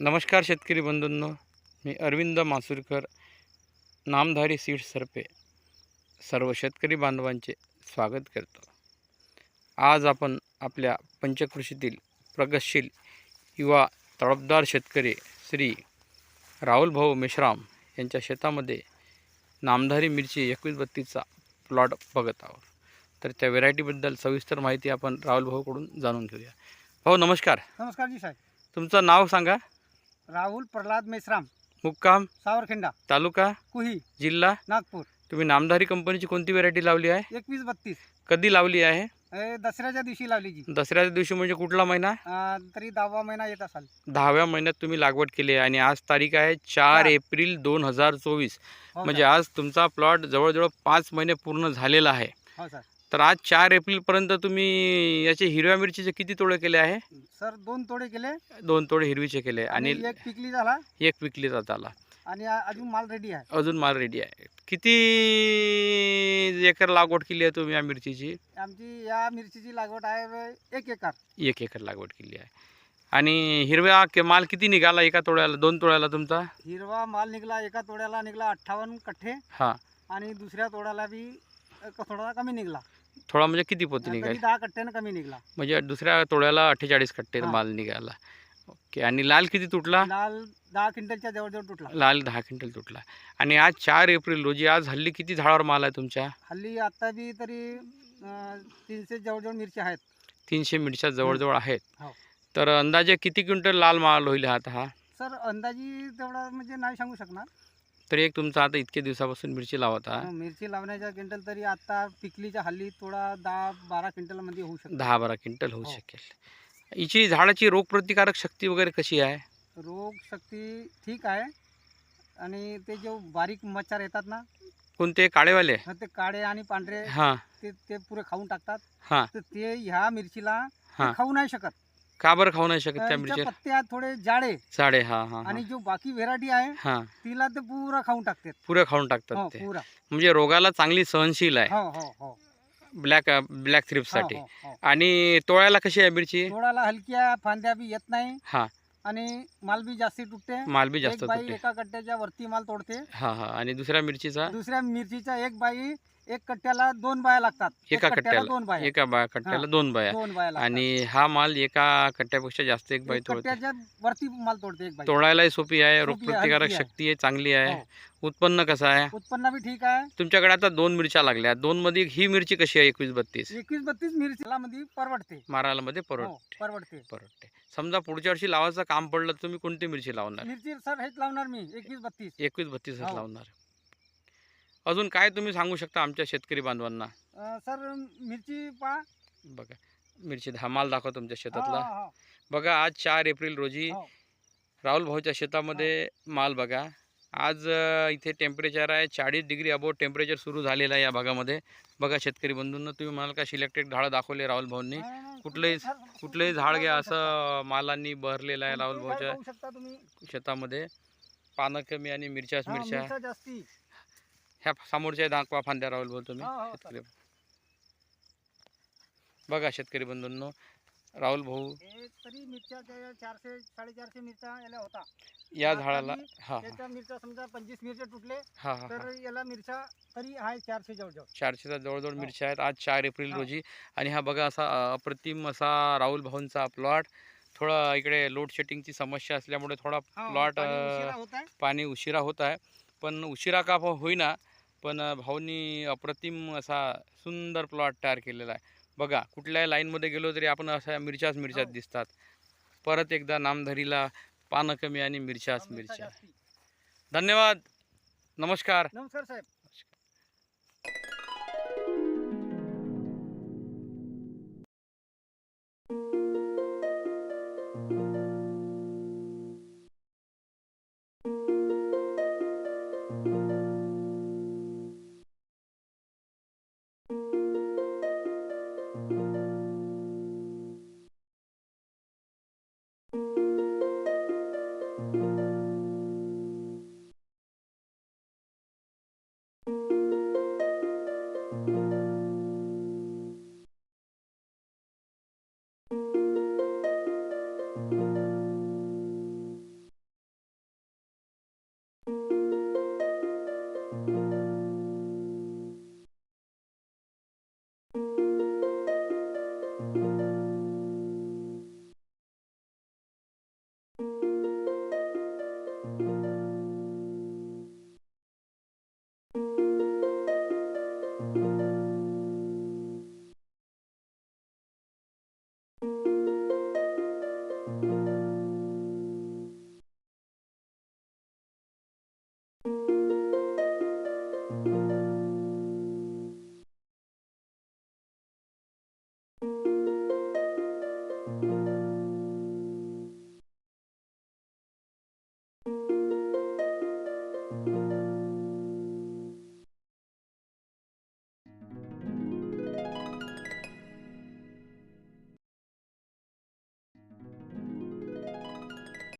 नमस्कार शेतकरी बंधूंनो मी अरविंद मासुरकर नामधारी सीड्स सर्पे सर्व शेतकरी बांधवांचे स्वागत करतो. आज आपण आपल्या पंचकृषीतील प्रगतशील युवा तडफदार शेतकरी श्री राहुल भाऊ मेश्राम यांच्या शेतामध्ये नामधारी मिरची एकवीस बत्तीसचा प्लॉट बघत आहोत. तर त्या व्हेरायटीबद्दल सविस्तर माहिती आपण राहुल भाऊकडून जाणून घेऊया. भाऊ नमस्कार. नमस्कार जी साहेब. तुमचं नाव सांगा. राहुल प्रल्हाद मेश्राम. मुक्काम. सावरखिंडा. तालुका. कुही. जिल्हा. नागपूर. तुम्ही नामधारी कंपनीची कोणती व्हेरायटी लावली आहे? एकवीस बत्तीस. कधी लावली आहे? दसऱ्याच्या दिवशी लावली जी दसऱ्याच्या दिवशी म्हणजे कुठला महिना? तरी दहावा महिना येत असाल. दहाव्या महिन्यात तुम्ही लागवड केली आहे आणि आज तारीख आहे चार. एप्रिल दोन हजार चोवीस. हो म्हणजे. आज तुमचा प्लॉट जवळजवळ पाच महिने पूर्ण झालेला आहे. हो सर. तर आज चार एप्रिलपर्यंत तुम्ही याचे हिरव्या मिरचीचे किती तोडे केले आहे? सर दोन तोडे केले. दोन तोडे हिरवीचे केले. आणि एक पिकली झाला. एक विकली जात आला. आणि अजून माल रेडी आहे. अजून माल रेडी आहे. किती एकर लागवड केली आहे तुम्ही या मिरचीची? आमची या मिरचीची लागवड आहे एक एकर. एक एकर लागवड केली आहे. आणि हिरव्या के माल किती निघाला एका तोड्याला? दोन तोड्याला तुमचा? हिरवा माल निघला एका तोड्याला निघला अठ्ठावन्न कठ्ठे हां. आणि दुसऱ्या तोड्याला बी थोडा कमी निघला. थोडा म्हणजे किती पोती निघाली दहा कट्ट्यानं कमी निघला. म्हणजे दुसऱ्या तोड्याला अठ्ठेचाळीस कट्टे हां. माल निघाला. ओके आणि लाल किती तुटला? लाल दहा क्विंटलच्या जवळजवळ तुटला. लाल दहा क्विंटल तुटला. आणि आज चार एप्रिल रोजी आज हल्ली किती झाडावर माल आहे तुमच्या? हल्ली आता बी तरी अं, तीनशे जवळजवळ मिरची आहेत. तीनशे मिरच्या जवळजवळ आहेत. हो. तर अंदाजे किती क्विंटल लाल माल होईल आता हा? सर अंदाजी तेवढा म्हणजे नाही सांगू शकणार. तरी एक तुमचा आता इतके दिवसापासून मिरची लावत आहे अं, मिरची लावण्याच्या क्विंटल तरी आता पिकलीच्या हल्ली थोडा दहा बारा क्विंटलमध्ये होऊ शकतो. दहा बारा क्विंटल होऊ हो. शकेल. हिची झाडाची रोगप्रतिकारक शक्ती वगैरे कशी आहे? रोग शक्ती ठीक आहे. आणि ते जे बारीक मच्छर येतात ना कोणते? काळेवाले? तर ते काळे आणि पांढरे हां. ते ते पुरे खाऊन टाकतात. हां. तर ते ह्या मिरचीला ते हां. खाऊ नाही शकत. का बरं खाऊ नाही शकत त्या मिरच्या? पत्त्या थोडे जाडे. साडे हा हा आणि जो बाकी व्हेरायटी आहे हा. तिला ते पुरा खाऊन टाकतात. पुरे खाऊन हो टाकतात ते. पुरा. म्हणजे रोगाला चांगली सहनशील आहे. हो हो हो. ब्लॅक ब्लॅक थ्रिप्ससाठी हो, हो, हो. आणि तोळ्याला कशी आहे मिरची? तोडाला हलक्या फांद्या बी येत नाही. हा. आणि माल बी जास्ती तुटते. माल बी जास्त एक बाई तुटते. एका कट्ट्याच्या वरती माल तोडते. हा हा. आणि दुसऱ्या मिरचीचा? दुसऱ्या मिरचीच्या एक बाई एक कट्ट्याला दोन बाया लागतात. एक कट्ट्याला दोन बाया. एका बा कट्ट्याला दोन बाया. दोन बाया लागतात. आणि हा माल एका कट्ट्यापेक्षा जास्त एक बाई एक तोडते. कट्ट्याच्या वरती माल तोडते एक बाई. तोडायलाही सोपी आहे सोपी आहे, रोगप्रतिकारक आहे. शक्ती आहे चांगली आहे. हो. उत्पन्न कसं आहे? उत्पन्न बी ठीक आहे. तुमच्याकडे आता दोन मिरच्या लागल्या. दोन मध्ये ही मिरची कशी आहे? एकवीस बत्तीस. एकवीस बत्तीस मिरचीला मध्ये परवडते. मारायला मध्ये हो, परवडते. परवडते. परवडते समजा पुढच्या वर्षी लावायचं काम पडलं तर तुम्ही कोणती मिरची लावणार? मिरची सर हेच लावणार मी. एकवीस बत्तीस. एकवीस बत्तीसच हो. लावणार. अजून काय तुम्ही सांगू शकता आमच्या शेतकरी बांधवांना? अं, सर मिरची पहा. बघा मिरची धमाल दाखवा तुमच्या शेतातला. हो, हो, बघा आज चार एप्रिल रोजी हो. राहुल भाऊच्या शेतामध्ये माल बघा. आज अ, इथे टेम्परेचर आहे चाळीस डिग्री अबोव टेम्परेचर सुरू झालेलं आहे या भागामध्ये. बघा शेतकरी बंधूंना तुम्ही म्हणाल का सिलेक्टेड झाडं दाखवले राहुल भाऊंनी? कुठलंही- कुठलंही झाड घ्या असं मालांनी बहरलेलं आहे राहुल भाऊच्या शेतामध्ये. पानं कमी आणि मिरच्याच मिरच्या. मिरच्या जास्ती. ह्या समोरच्या दाखवा फांद्या राहुल तुम्ही. हो, हो, शेतकरी बघा शेतकरी बंधूंनो राहुल भाऊ. तरी मिरच्या चारशे साडेचारशे मिरच्या याला होता. या झाडाला मी हा त्याच्या मिरच्या समजा पंचवीस मिरच्या तुटले हा हा तर याला मिरच्या तरी आहे चारशे जवळजवळ. चारशेचा जवळजवळ. मिरच्या आहेत. आज चार एप्रिल. रोजी. आणि हा बघा असा अप्रतिम असा राहुल भाऊंचा प्लॉट थोडा इकडे लोड शेटिंगची समस्या असल्यामुळे थोडा प्लॉट पाणी उशिरा होत आहे. पाणी उशिरा का होईना पण भाऊंनी अप्रतिम असा सुंदर प्लॉट तयार केलेला आहे. बघा कुठल्याही लाईनमध्ये गेलो तरी आपण अशा मिरच्याच मिरच्याच हो. दिसतात. परत एकदा नामधरीला पानं कमी आणि मिरच्याच मिरच्या. धन्यवाद. नमस्कार. नमस्कार साहेब.